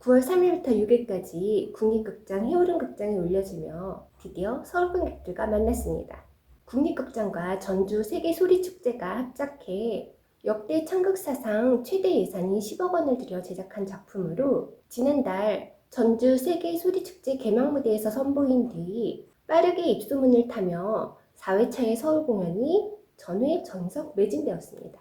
9월 3일부터 6일까지 국립극장 해오름극장에 올려지며 드디어 서울 관객들과 만났습니다. 국립극장과 전주 세계소리축제가 합작해 역대 창극사상 최대 예산인 10억 원을 들여 제작한 작품으로 지난달 전주 세계소리축제 개막 무대에서 선보인 뒤 빠르게 입소문을 타며 4회차의 서울 공연이 전회 전석 매진되었습니다.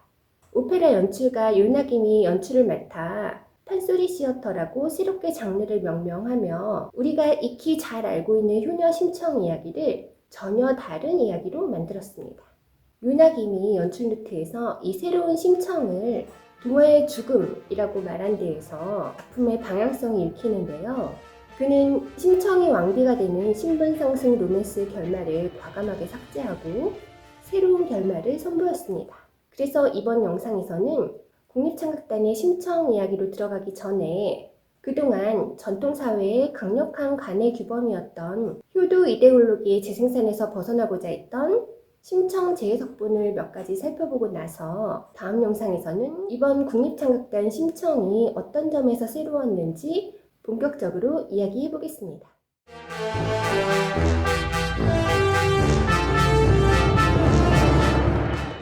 오페라 연출가 요나김이 연출을 맡아 판소리 시어터라고 새롭게 장르를 명명하며 우리가 익히 잘 알고 있는 효녀 심청 이야기를 전혀 다른 이야기로 만들었습니다. 요나김이 연출 노트에서 이 새로운 심청을 동화의 죽음이라고 말한 데에서 작품의 방향성이 읽히는데요. 그는 심청이 왕비가 되는 신분상승 로맨스 결말을 과감하게 삭제하고 새로운 결말을 선보였습니다. 그래서 이번 영상에서는 국립창극단의 심청 이야기로 들어가기 전에 그동안 전통사회의 강력한 관의 규범이었던 효도 이데올로기의 재생산에서 벗어나고자 했던 심청 재해석본을 몇 가지 살펴보고 나서 다음 영상에서는 이번 국립창극단 심청이 어떤 점에서 새로웠는지 본격적으로 이야기해 보겠습니다.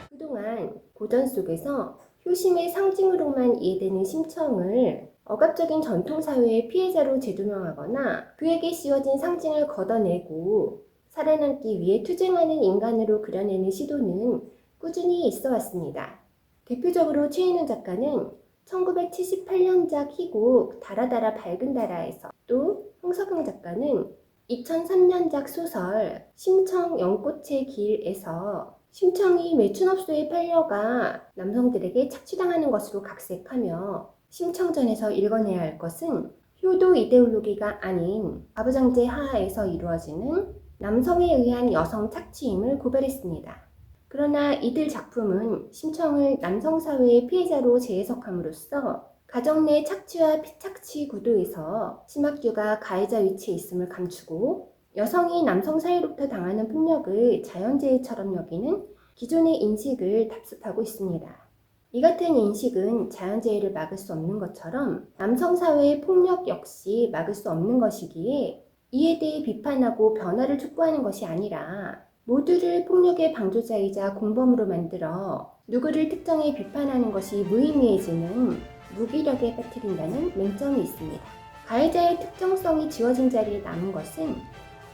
그동안 고전 속에서 효심의 상징으로만 이해되는 심청을 억압적인 전통사회의 피해자로 재조명하거나 그에게 씌워진 상징을 걷어내고 살아남기 위해 투쟁하는 인간으로 그려내는 시도는 꾸준히 있어 왔습니다. 대표적으로 최인훈 작가는 1978년작 희곡 달아달아 밝은 달아에서 또 홍석영 작가는 2003년작 소설 심청 연꽃의 길에서 심청이 매춘업소에 팔려가 남성들에게 착취당하는 것으로 각색하며 심청전에서 읽어내야 할 것은 효도 이데올로기가 아닌 가부장제 하하에서 이루어지는 남성에 의한 여성 착취임을 고발했습니다. 그러나 이들 작품은 심청을 남성 사회의 피해자로 재해석함으로써 가정 내 착취와 피착취 구도에서 심학규가 가해자 위치에 있음을 감추고 여성이 남성 사회로부터 당하는 폭력을 자연재해처럼 여기는 기존의 인식을 답습하고 있습니다. 이 같은 인식은 자연재해를 막을 수 없는 것처럼 남성 사회의 폭력 역시 막을 수 없는 것이기에 이에 대해 비판하고 변화를 촉구하는 것이 아니라 모두를 폭력의 방조자이자 공범으로 만들어 누구를 특정해 비판하는 것이 무의미해지는 무기력에 빠뜨린다는 맹점이 있습니다. 가해자의 특정성이 지워진 자리에 남은 것은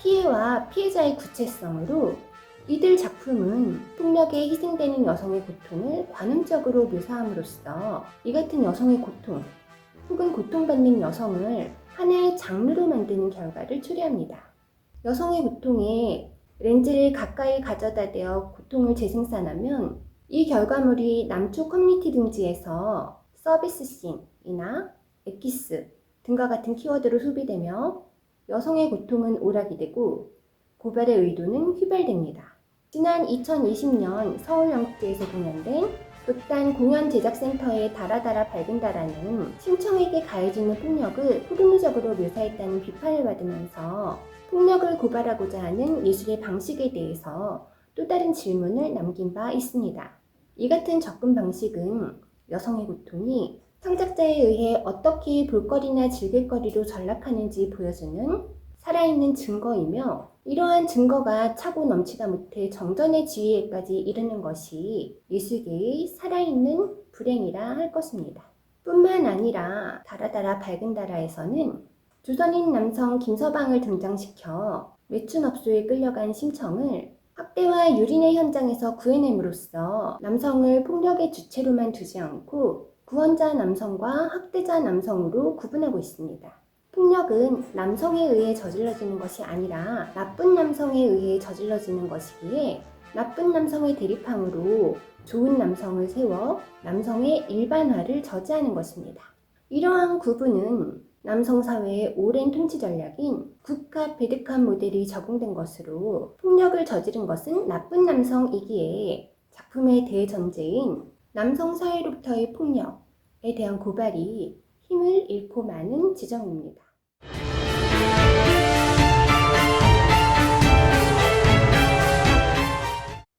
피해와 피해자의 구체성으로 이들 작품은 폭력에 희생되는 여성의 고통을 관음적으로 묘사함으로써 이 같은 여성의 고통 혹은 고통받는 여성을 하나의 장르로 만드는 결과를 초래합니다. 여성의 고통에 렌즈를 가까이 가져다 대어 고통을 재생산하면 이 결과물이 남쪽 커뮤니티 등지에서 서비스 씬이나 엑기스 등과 같은 키워드로 소비되며 여성의 고통은 오락이 되고 고발의 의도는 휘발됩니다. 지난 2020년 서울영국제에서 공연된 극단 공연 제작센터의 달아달아 밝은 달아는 심청에게 가해지는 폭력을 포르노적으로 묘사했다는 비판을 받으면서 폭력을 고발하고자 하는 예술의 방식에 대해서 또 다른 질문을 남긴 바 있습니다. 이 같은 접근 방식은 여성의 고통이 창작자에 의해 어떻게 볼거리나 즐길거리로 전락하는지 보여주는 살아있는 증거이며 이러한 증거가 차고 넘치다 못해 정전의 지위에까지 이르는 것이 예술계의 살아있는 불행이라 할 것입니다. 뿐만 아니라 달아달아 밝은 달아에서는 조선인 남성 김서방을 등장시켜 매춘업소에 끌려간 심청을 학대와 유린의 현장에서 구해냄으로써 남성을 폭력의 주체로만 두지 않고 구원자 남성과 학대자 남성으로 구분하고 있습니다. 폭력은 남성에 의해 저질러지는 것이 아니라 나쁜 남성에 의해 저질러지는 것이기에 나쁜 남성의 대립항으로 좋은 남성을 세워 남성의 일반화를 저지하는 것입니다. 이러한 구분은 남성 사회의 오랜 통치 전략인 국가 배득한 모델이 적용된 것으로 폭력을 저지른 것은 나쁜 남성이기에 작품의 대전제인 남성 사회로부터의 폭력에 대한 고발이 힘을 잃고 마는 지점입니다.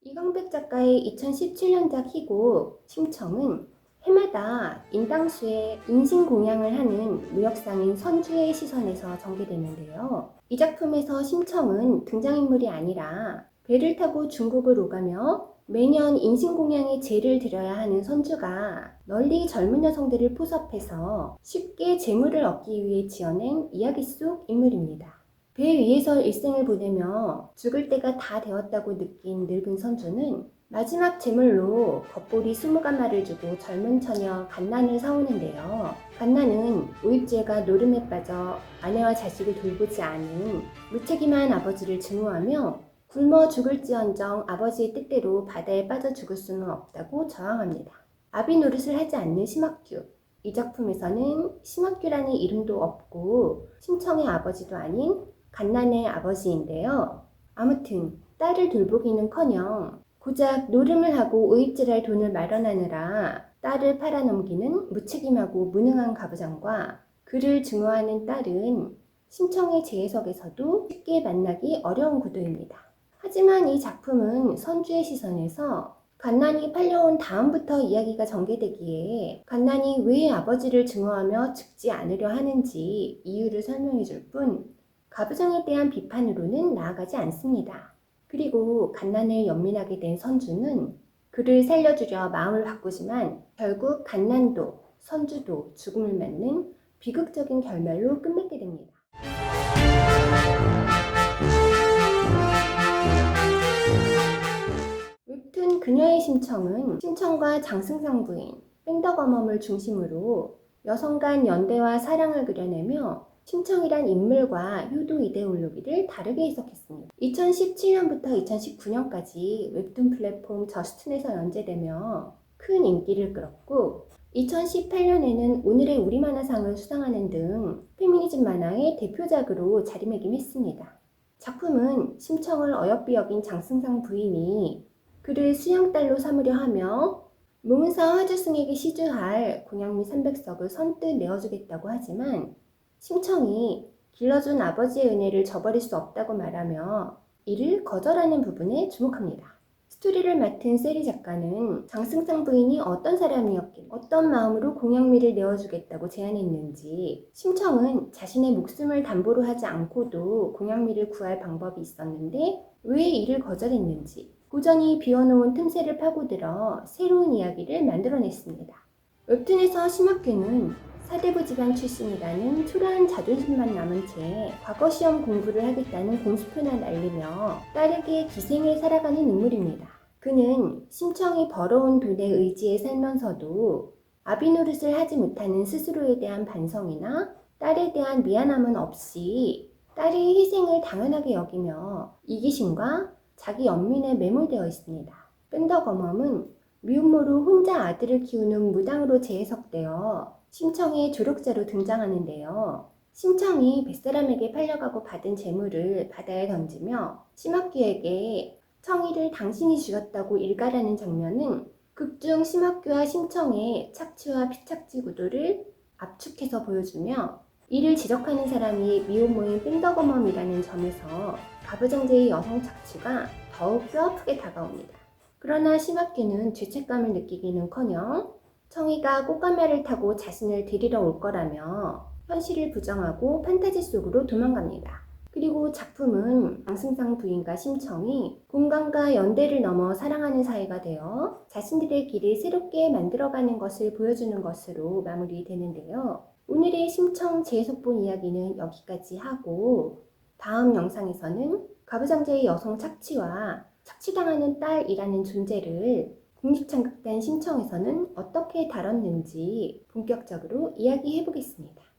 이광백 작가의 2017년작 희곡 심청은 해마 해마다 인당수에 인신공양을 하는 무역상인 선주의 시선에서 전개되는데요. 이 작품에서 심청은 등장인물이 아니라 배를 타고 중국을 오가며 매년 인신공양에 재를 드려야 하는 선주가 널리 젊은 여성들을 포섭해서 쉽게 재물을 얻기 위해 지어낸 이야기 속 인물입니다. 배 위에서 일생을 보내며 죽을 때가 다 되었다고 느낀 늙은 선주는 마지막 제물로 겉보리 20가마를 주고 젊은 처녀 갓난을 사오는데요. 갓난은 우입죄가 노름에 빠져 아내와 자식을 돌보지 않은 무책임한 아버지를 증오하며 굶어 죽을지언정 아버지의 뜻대로 바다에 빠져 죽을 수는 없다고 저항합니다. 아비 노릇을 하지 않는 심학규. 이 작품에서는 심학규라는 이름도 없고 심청의 아버지도 아닌 갓난의 아버지인데요. 아무튼 딸을 돌보기는커녕 고작 노름을 하고 의입질할 돈을 마련하느라 딸을 팔아넘기는 무책임하고 무능한 가부장과 그를 증오하는 딸은 심청의 재해석에서도 쉽게 만나기 어려운 구도입니다. 하지만 이 작품은 선주의 시선에서 갓난이 팔려온 다음부터 이야기가 전개되기에 갓난이 왜 아버지를 증오하며 죽지 않으려 하는지 이유를 설명해 줄 뿐 가부장에 대한 비판으로는 나아가지 않습니다. 그리고 갓난을 연민하게 된 선주는 그를 살려주려 마음을 바꾸지만 결국 갓난도 선주도 죽음을 맞는 비극적인 결말로 끝맺게 됩니다. 웹툰 그녀의 심청은 심청과 장승상 부인, 뺑덕어멈을 중심으로 여성 간 연대와 사랑을 그려내며 심청이란 인물과 효도 이데올로기를 다르게 해석했습니다. 2017년부터 2019년까지 웹툰 플랫폼 저스툰에서 연재되며 큰 인기를 끌었고 2018년에는 오늘의 우리 만화상을 수상하는 등 페미니즘 만화의 대표작으로 자리매김했습니다. 작품은 심청을 어여삐 여긴 장승상 부인이 그를 수양딸로 삼으려 하며 몽은사 화주승에게 시주할 공양미 300석을 선뜻 내어주겠다고 하지만 심청이 길러준 아버지의 은혜를 저버릴 수 없다고 말하며 이를 거절하는 부분에 주목합니다. 스토리를 맡은 세리 작가는 장승상 부인이 어떤 사람이었길, 어떤 마음으로 공양미를 내어주겠다고 제안했는지, 심청은 자신의 목숨을 담보로 하지 않고도 공양미를 구할 방법이 있었는데 왜 이를 거절했는지, 고전이 비워놓은 틈새를 파고들어 새로운 이야기를 만들어냈습니다. 웹툰에서 심학규는 사대부 집안 출신이라는 초라한 자존심만 남은 채 과거 시험 공부를 하겠다는 공수표나 날리며 딸에게 기생을 살아가는 인물입니다. 그는 심청이 벌어온 돈에 의지해 살면서도 아비 노릇을 하지 못하는 스스로에 대한 반성이나 딸에 대한 미안함은 없이 딸의 희생을 당연하게 여기며 이기심과 자기 연민에 매몰되어 있습니다. 뺀덕어멈은 미움모로 혼자 아들을 키우는 무당으로 재해석되어 심청의 조력자로 등장하는데요. 심청이 뱃사람에게 팔려가고 받은 재물을 바다에 던지며 심학규에게 청이를 당신이 죽였다고 일가라는 장면은 극중 심학규와 심청의 착취와 피착지 구도를 압축해서 보여주며 이를 지적하는 사람이 미혼모인 뺀덕어멈이라는 점에서 가부장제의 여성 착취가 더욱 뼈아프게 다가옵니다. 그러나 심학규는 죄책감을 느끼기는커녕 청이가 꽃가마를 타고 자신을 데리러 올 거라며 현실을 부정하고 판타지 속으로 도망갑니다. 그리고 작품은 장승상 부인과 심청이 공간과 연대를 넘어 사랑하는 사이가 되어 자신들의 길을 새롭게 만들어가는 것을 보여주는 것으로 마무리되는데요. 오늘의 심청 재해석본 이야기는 여기까지 하고 다음 영상에서는 가부장제의 여성 착취와 착취당하는 딸이라는 존재를 국립창극단 신청에서는 어떻게 다뤘는지 본격적으로 이야기해 보겠습니다.